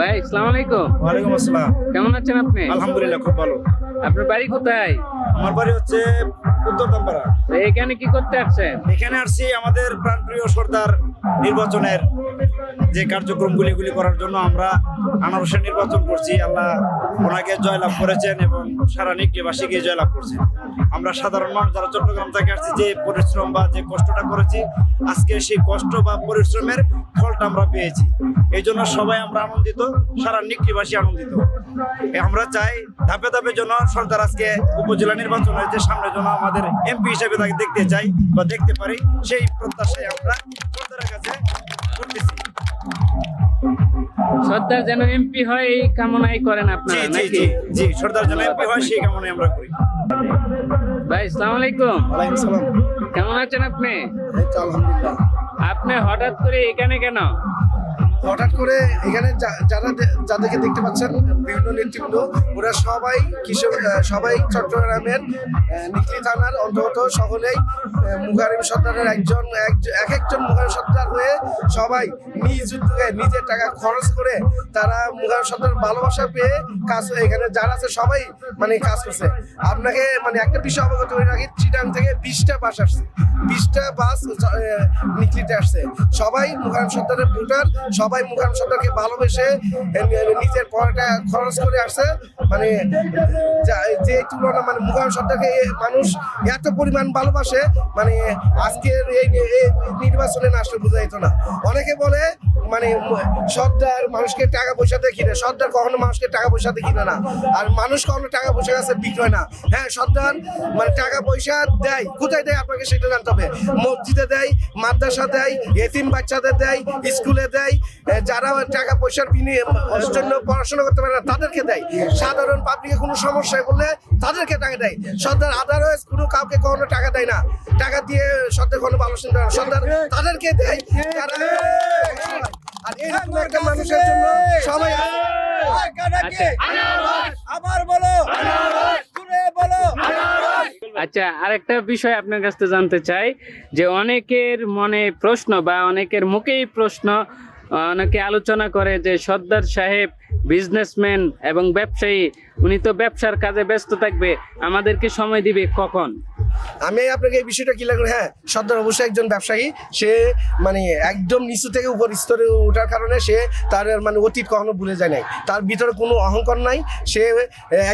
ভাই আসসালামু আলাইকুম। ওয়ালাইকুম আসসালাম। কেমন আছেন আপনি? আলহামদুলিল্লাহ খুব ভালো। আপনার বাড়ি কোথায়? আমার বাড়ি হচ্ছে উত্তর দামপাড়া এখানে কি করতে আসছেন? এখানে আসছি আমাদের প্রাণপ্রিয় সর্দার নির্বাচনের যে কার্যক্রমগুলি করার জন্য আমরা আনারসে নির্বাচন করছি। আল্লাহ ওনাকে জয়লাভ করেছেন এবং সারা নিকলিবাসীকে জয়লাভ করছেন। আমরা সাধারণ মানুষ যারা চট্টগ্রাম থেকে আসছি যে পরিশ্রম বা যে কষ্টটা করেছি আজকে সেই কষ্ট বা পরিশ্রমের ফলটা আমরা পেয়েছি। এই জন্য সবাই আমরা আনন্দিত সারা নিকলিবাসী আনন্দিত। আমরা চাই ধাপে ধাপে যেন সরকার আজকে উপজেলা নির্বাচন হয়েছে সামনে যেন আমাদের এমপি হিসেবে তাকে দেখতে চাই বা দেখতে পারি সেই প্রত্যাশায় আমরা সরকারের কাছে করতেছি। সর্দার যেন এমপি হয় এই কামনাই করেন জি আপনারা জি নাকি? জি জি সর্দার যেন এমপি হয় সেই কামনাই আমরা করি। ভাই আসসালামু আলাইকুম। ওয়ালাইকুম সালাম কেমন আছেন আপনি? আলহামদুলিল্লাহ। আপনি হঠাৎ করে এখানে কেন? হঠাৎ করে এখানে যারা যাদেরকে দেখতে পাচ্ছেন, বিভিন্ন নেতৃবৃন্দ, ওরা সবাই কিশোর সবাই চট্টগ্রামের নিকলি থানার অন্তর্গত সকলেই মুখারিম সর্দারের একজন, এক- এক একজন মুখারিম সর্দার হয়ে সবাই নিজ উদ্যোগে নিজের টাকা খরচ করে তারা মুখারিম সর্দার ভালোবাসা পেয়ে কাজ, এখানে যারা আছে সবাই মানে কাজ করছে। আপনাকে মানে একটা বিষয় অবগত করে রাখি, চিটাং থেকে বিশটা বাস আসছে। বিশটা বাস নিকলিতে আসছে। সবাই মুখারিম সর্দারের ভোটার, সবাই মুখারিম সর্দারকে ভালোবেসে নিজের পড়াটা খরচ করে আসছে। মানে যা- তুলনা মানে মুখারিম সর্দারকে এ মানুষ এত পরিমাণ ভালোবাসে মানে আজকের এই নির্বাচনে না আসলে বোঝা যেত না। অনেকে বলে মানে সর্দার মানুষকে টাকা পয়সা দিয়ে কিনে, সর্দার কখনো মানুষকে টাকা পয়সা কিনে না। আর মানুষ কখনো টাকা পয়সা কাছে বিক্রি হয় না। হ্যাঁ সর্দার মানে টাকা পয়সা দেয়, কোথায় দেয় আপনাকে সেটা জানতে হবে? মসজিদে দেয়, মাদ্রাসা দেয়, এতিম বাচ্চাদের দেয়, স্কুলে দেয় যারা টাকা পয়সার বিনিয়োগ জন্য পড়াশোনা করতে পারে না, তাদেরকে দেয়। সাধারণ পাবলিকে কোনো সমস্যায় বললে তাদেরকে টাকা দেয়। সর্দার আদারওয়াইজ কোনো কাউকে কখনো টাকা দেয় না। টাকা দিয়ে সর্দার কোনো ভালো চিন্তা করে না। সর্দার তাদেরকে দেয়। যারা আর এরকম একটা মানুষের জন্য সবাই আবার বলো। আচ্ছা আরেকটা বিষয় আপনার কাছ জানতে চাই যে অনেকের মনে প্রশ্ন বা অনেকের মুখেই প্রশ্ন অনেকে আলোচনা করে যে সর্দার সাহেব বিজনেসম্যান এবং ব্যবসায়ী, উনি তো ব্যবসার কাজে ব্যস্ত থাকবে। আমাদেরকে সময় দিবে কখন? আমি আপনাকে এই বিষয়টা ক্লিয়ার করি হ্যাঁ সর্দার অবশ্যই একজন ব্যবসায়ী। সে মানে একদম নিচু থেকে উপর স্তরে ওঠার কারণে সে তার মানে অতীত কখনো ভুলে যায় নাই। তার ভিতরে কোনো অহংকার নাই। সে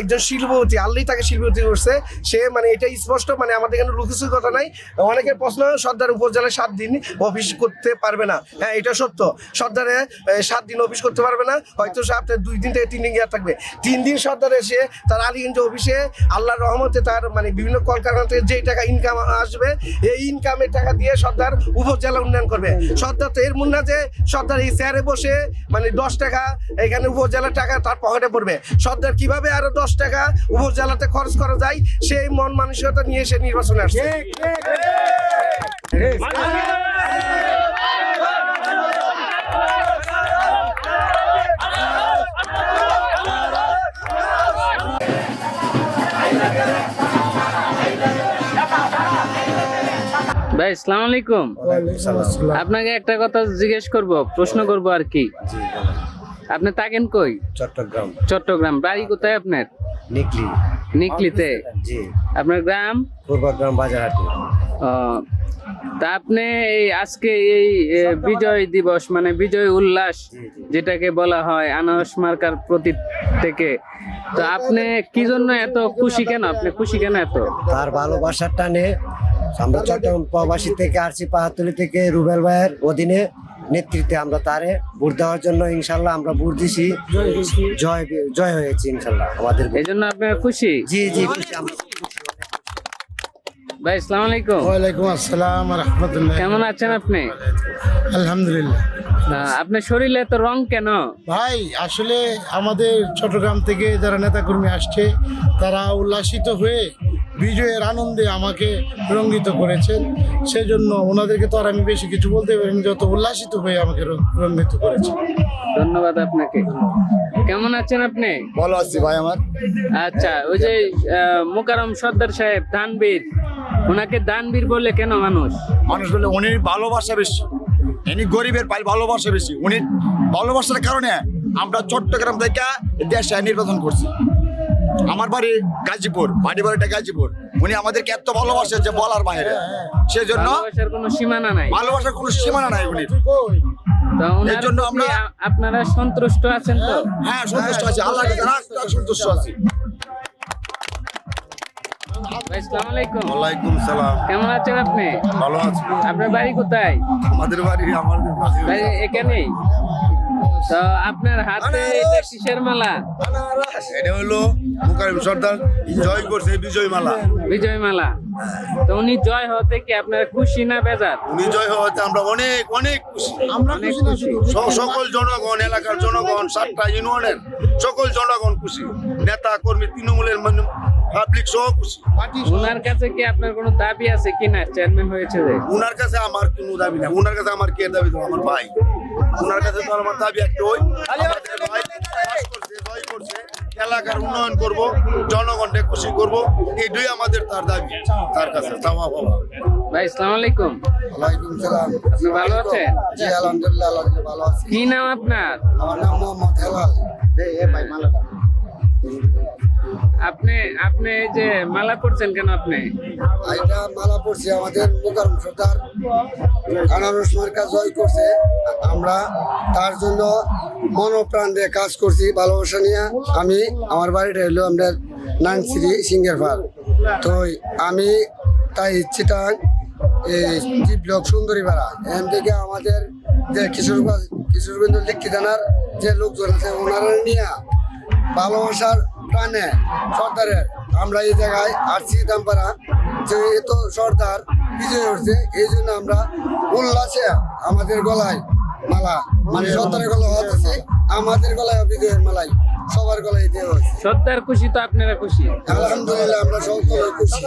একজন শিল্পপতি আল্লাহ তাকে শিল্পপতি করছে। সে মানে এটা স্পষ্ট মানে আমাদের এখানে লুকুচুর কথা নাই। অনেকের প্রশ্ন, সর্দার উপজেলায় সাত দিন অফিস করতে পারবে না। হ্যাঁ এটা সত্য। সর্দারে সাত দিন অফিস করতে পারবে না। হয়তো সে দুই দিন থেকে তিন দিন গিয়ে থাকবে। তিন দিন সর্দার এসে তার আলীগঞ্জ অফিসে আল্লাহর রহমতে তার মানে বিভিন্ন কলকারখানা থেকে যেই টাকা ইনকাম আসবে এই ইনকামের টাকা দিয়ে সর্দার উপজেলা উন্নয়ন করবে। সর্দার তো এর মুন না যে সর্দার এই চেয়ারে বসে মানে দশ টাকা এখানে উপজেলার টাকা তার পকেটে পড়বে। সর্দার কীভাবে আরও দশ টাকা উপজেলাতে খরচ করা যায় সেই মন মানসিকতা নিয়ে সে নির্বাচনে আসছে। ভাই আসসালামু আলাইকুম। আপনাকে একটা কথা জিজ্ঞেস করব প্রশ্ন করব আর কি। আপনি থাকেন কই? চট্টগ্রাম। চট্টগ্রাম। বাড়ি কোথায় আপনার? নিকলি। নিকলিতে। জি। আপনার গ্রাম? পূর্বগ্রাম বাজারহাটি। তা আপনি এই আজকে এই বিজয় দিবস মানে বিজয় উল্লাস যেটাকে বলা হয় আনারস মার্কার প্রতীক থেকে তো আপনি কি জন্য এত খুশি কেন? আপনি খুশি কেন এত? তার ভালোবাসার টানে আমরা চট্টগ্রাম প্রবাসী থেকে আসছি পাহাড়তলি থেকে রুবেল ভাইয়ের অধীনে নেতৃত্বে আমরা তারে ভোট দেওয়ার জন্য ইনশাল্লাহ আমরা ভোট দিছি। জয় জয় হয়েছে ইনশাল্লাহ আমাদের এই জন্য আপনার খুশি? জি জি খুশি আমরা। ভাই আসসালামু আলাইকুম। ওয়ালাইকুম আসসালাম রহমতুল্লাহ কেমন আছেন আপনি? আলহামদুলিল্লাহ। আপনার শরীরে এত রং কেন? ভাই আসলে আমাদের চট্টগ্রাম থেকে যারা নেতাকর্মী আসছে তারা উল্লাসিত হয়ে বিজয়ের আনন্দে আমাকে রঙ্গিত করেছেন। সেজন্য ওনাদেরকে তো আর আমি বেশি কিছু বলতে পারিনি যত উল্লাসিত হয়ে আমাকে রঙ্গিত করেছে ধন্যবাদ আপনাকে। কেমন আছেন আপনি? ভালো আছি ভাই আমার। আচ্ছা ওই যে মোকারম সর্দার সাহেব দানবীর ওনাকে দানবীর বলে কেন মানুষ? মানুষ বলে উনি ভালোবাসা বেশি। ইনি গরিবের পাই ভালোবাসা বেশি। উনি ভালোবাসার কারণে আমরা চট্টগ্রাম থেকে দেশে নির্বাচন করছি। আমার বাড়ি গাজীপুর বাড়ি বাড়িটা গাজীপুর। উনি আমাদেরকে এত ভালোবাসে যে বলার বাইরে। সেই জন্য ভালোবাসার কোনো সীমানা নাই। ভালোবাসার কোনো সীমানা নাই উনি তো এর জন্য আমরা- আপনারা সন্তুষ্ট আছেন তো? হ্যাঁ সন্তুষ্ট আছি। আল্লাহ সন্তুষ্ট আছি। ভাই আসসালামু আলাইকুম। ওয়ালাইকুম সালাম। কেমন আছেন আপনি? ভালো আছি। আপনার বাড়ি কোথায়? আমাদের বাড়ি আমাদের এখানেই? তো আপনার হাতে এটা কিসের মালা? এটা হলো মুকারিম সর্দার। জয় করছে বিজয় মালা বিজয় মালা তো উনি জয় হতে কি আপনার খুশি না বেজার? উনি জয় হওয়াতে আমরা অনেক অনেক খুশি। অনেক খুশি সকল জনগণ এলাকার জনগণ সাতটা ইউনিয়নের সকল জনগণ খুশি। নেতা কর্মী তৃণমূলের পাবলিক সহ খুশি। ওনার কাছে কি আপনার কোনো দাবি আছে কিনা? চেয়ারম্যান হয়েছে যে। উনার কাছে আমার কোনো দাবি না উনার কাছে আমার কে দাবি আমার ভাই। উনার কাছে তো আমার দাবি একটা করছে এলাকার উন্নয়ন করব জনগণকে খুশি করব এই দুই আমাদের তার দাবি তার কাছে চাওয়া বাবা ভাই আসসালামু আলাইকুম। ওয়ালাইকুম সালাম। আপনি ভালো আছেন? জি আলহামদুলিল্লাহ ভালো আছি। কি নাম আপনার? আমার নাম মোহাম্মদ হেলাল। এই ভাই মালাটা। আপনি আপনি এই যে মালা পড়ছেন কেন আপনি? এটা মালা পড়ছে আমাদের মোকারম সর্দার আনারস মার্কা জয় করছে। আমরা তার জন্য মনোপ্রাণ দিয়ে কাজ করছি, ভালোবাসা নিয়ে। আমি, আমার বাড়িটা হলো আমাদের নানসিরি সিঙ্গের ফার তো আমি তাই চিটাং এই জি ব্লক সুন্দরী পাড়া এখান থেকে আমাদের যে কিশোরগঞ্জ কিশোরগঞ্জ লিখি থানার যে লোকজন আছে, ওনারা নিয়ে ভালোবাসার প্রাণে সর্দারের। আমরা এই জায়গায় আসছি দামপাড়া যেহেতু সর্দার বিজয় হচ্ছে এই জন্য আমরা উল্লাসে আমাদের গলায় মালা মানে সর্দারের গলা হতেছে আমাদের গলায় বিজয়ের মালাই সবার গলায় দেওয়া হচ্ছে সর্দার খুশি তো আপনারা খুশি? আলহামদুলিল্লাহ আমরা সকলে খুশি।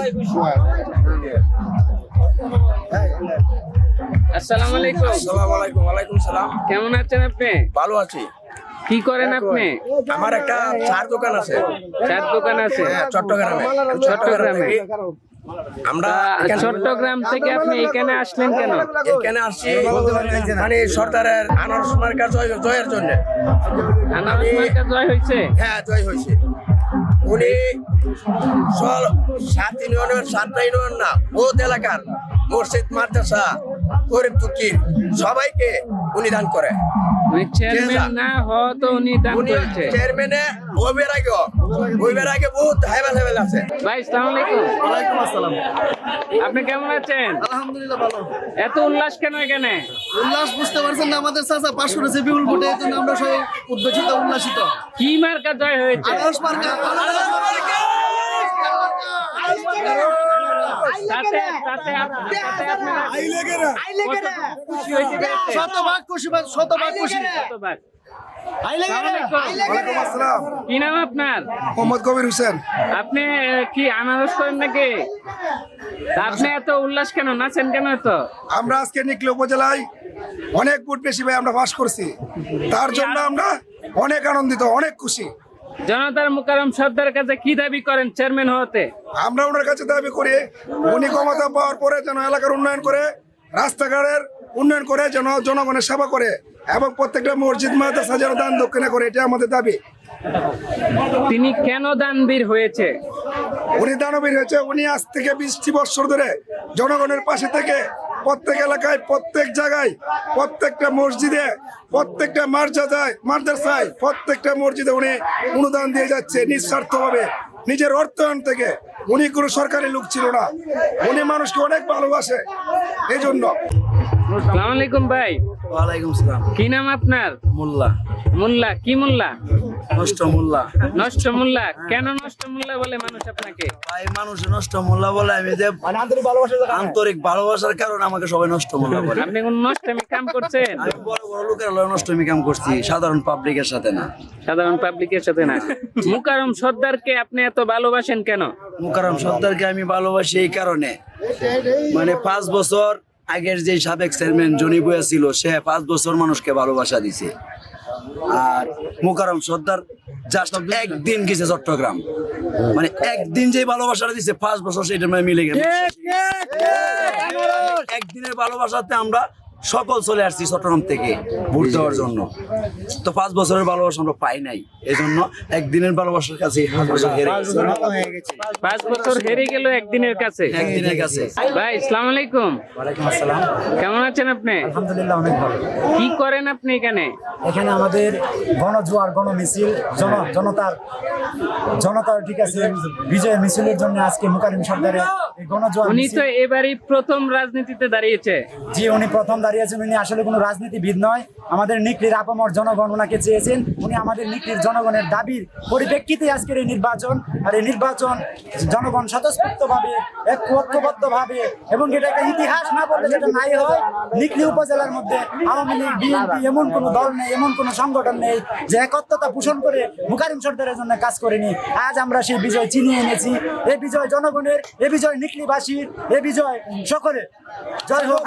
আসসালামু আলাইকুম। আসসালামু আলাইকুম ওয়ালাইকুম সালাম। কেমন আছেন আপনি? ভালো আছি। কি করেন আপনি? আমার একটা চার দোকান আছে। চার দোকান আছে? হ্যাঁ, চট্টগ্রামে। চট্টগ্রামে। আমরা চট্টগ্রাম থেকে আপনি এখানে আসলেন কেন? এখানে আসছি মানে সরকারের আনারস মার্কা জয় জয়ের জন্য। আনারস মার্কা জয় হয়েছে? হ্যাঁ জয় হয়েছে। উনি সাত ইউনিয়নের সাতটা ইউনিয়ন না বহুত এলাকার। মসজিদ মাদ্রাসা গরিব দুঃখীর সবাইকে উনি দান করে। চেয়ারম্যান না হওয়া তো উনি দান করেছে। চেয়ারম্যানে ওইবের আগে ওইবের আগে বহুত হাইবেল হাইবেল আছে। ভাই আসসালামু আলাইকুম। ওয়ালাইকুম আসসালাম। আপনি কেমন আছেন? আলহামদুলিল্লাহ ভালো। এত উল্লাস কেন এখানে? উল্লাস বুঝতে পারছেন না আমাদের চাচা পাশ করেছে বিপুল ভোটে এই জন্য আমরা সবাই উদ্বেজিত উল্লাসিত। কি মার্কা জয় হয়েছে? আনারস মার্কা তাতে তাতে শতভাগ খুশি শতভাগ খুশি। শতভাগ। আসসালামু আলাইকুম। আসসালাম। কি নাম আপনার? মোহাম্মদ কবির হোসেন। আপনি কি আনারস করেন নাকি? আপনি এত উল্লাস কেন? নাচেন কেন এত? আমরা আজকে নিকলে উপজেলায় অনেক ভোট বেশি ভাই আমরা বাস করছি। তার জন্য আমরা অনেক আনন্দিত অনেক খুশি। জনতার মুকারম সর্দারের কাছে কি দাবি করেন চেয়ারম্যান হতে আমরা ওনার কাছে দাবি করি উনি ক্ষমতা পাওয়ার পরে যেন এলাকার উন্নয়ন করে রাস্তাঘাটের উন্নয়ন করে যেন জনগণের সেবা করে এবং প্রত্যেকটা মসজিদ মাদ্রাসা যেন দান দক্ষিণে করে এটা আমাদের দাবি। তিনি কেন দানবীর হয়েছে? উনি দানবীর হয়েছে উনি আজ থেকে বিশটি বছর ধরে জনগণের পাশে থেকে প্রত্যেক এলাকায়, প্রত্যেক জায়গায়, প্রত্যেকটা মসজিদে, প্রত্যেকটা মার্জাদায়, মাদ্রাসায়, প্রত্যেকটা মসজিদে উনি অনুদান দিয়ে যাচ্ছে নিঃস্বার্থভাবে। নিজের অর্থায়ন থেকে উনি কোনো সরকারি লোক ছিল না। উনি মানুষকে অনেক ভালোবাসে। এই জন্য সালাম আলাইকুম ভাই। ওয়ালাইকুম সালাম। কি নাম আপনার? মোল্লা। মোল্লা কি মোল্লা? নষ্ট মোল্লা। নষ্ট মোল্লা কেন নষ্ট মোল্লা বলে মানুষ আপনাকে? ভাই মানুষ নষ্ট মোল্লা বলে আমি যে আন্তরিক ভালোবাসার কারণে। আমাকে সবাই নষ্ট মোল্লা বলে। আপনি কোন নষ্টমী কাম করছেন? আমি বড় বড় লোকের লয় নষ্টমী কাম করছি সাধারণ পাবলিকের সাথে না। সাধারণ পাবলিকের সাথে না। মুকারম সর্দারকে আপনি এত ভালোবাসেন কেন? মুকারম সর্দারকে আমি ভালোবাসি এই কারণে। মানে পাঁচ বছর আগের যে সাবেক চেয়ারম্যান জনি বয়া ছিল সে পাঁচ বছর মানুষকে ভালোবাসা দিছে। আর মোকারম সর্দার জাস্ট একদিন গেছে চট্টগ্রাম। মানে একদিন যে ভালোবাসাটা দিছে পাঁচ বছর সেটা মিলে গেছে। একদিনের ভালোবাসাতে আমরা সকল চলে আসছি চট্টগ্রাম থেকে ভোট দেওয়ার জন্য। তো পাঁচ বছরের ভালোবাসা আমরা পাই নাই। এই জন্য একদিনের ভালোবাসার কাছে পাঁচ বছর হেরে পাঁচ বছর হেরে গেল একদিনের কাছে। একদিনের কাছে। ভাই ইসলাম আলাইকুম। ওয়ালাইকুম আসসালাম। কেমন আছেন আপনি? আলহামদুলিল্লাহ অনেক ভালো। কি করেন আপনি এখানে? এখানে আমাদের গণজোয়ার গণমিছিল জন জনতার জনতার ঠিক আছে বিজয় মিছিলের জন্য আজকে মুকারিম সরকারের গণজোয়ার উনি তো এবারই প্রথম রাজনীতিতে দাঁড়িয়েছে। জি উনি প্রথম দাঁড়িয়েছেন উনি আসলে কোনো রাজনীতিবিদ নয়। আমাদের নিকলির আপামর জনগণ ওনাকে চেয়েছেন। উনি আমাদের নিকলির জনগণের দাবির পরিপ্রেক্ষিতে আজকের এই নির্বাচন আর এই নির্বাচন জনগণ স্বতঃস্ফূর্তভাবে এক ঐক্যবদ্ধভাবে এবং এটা একটা ইতিহাস না বললে যেটা নাই হয়। নিকলি উপজেলার মধ্যে আওয়ামী লীগ, বিএনপি এমন কোনো দল নেই, এমন কোনো সংগঠন নেই যে একত্রতা পোষণ করে মুকারিম সরকারের জন্য কাজ করেনি। আজ আমরা সেই বিজয় চিনিয়ে এনেছি। এই বিজয় জনগণের, এ বিজয় নিকলিবাসীর এ বিজয় সকলের। জয় হোক।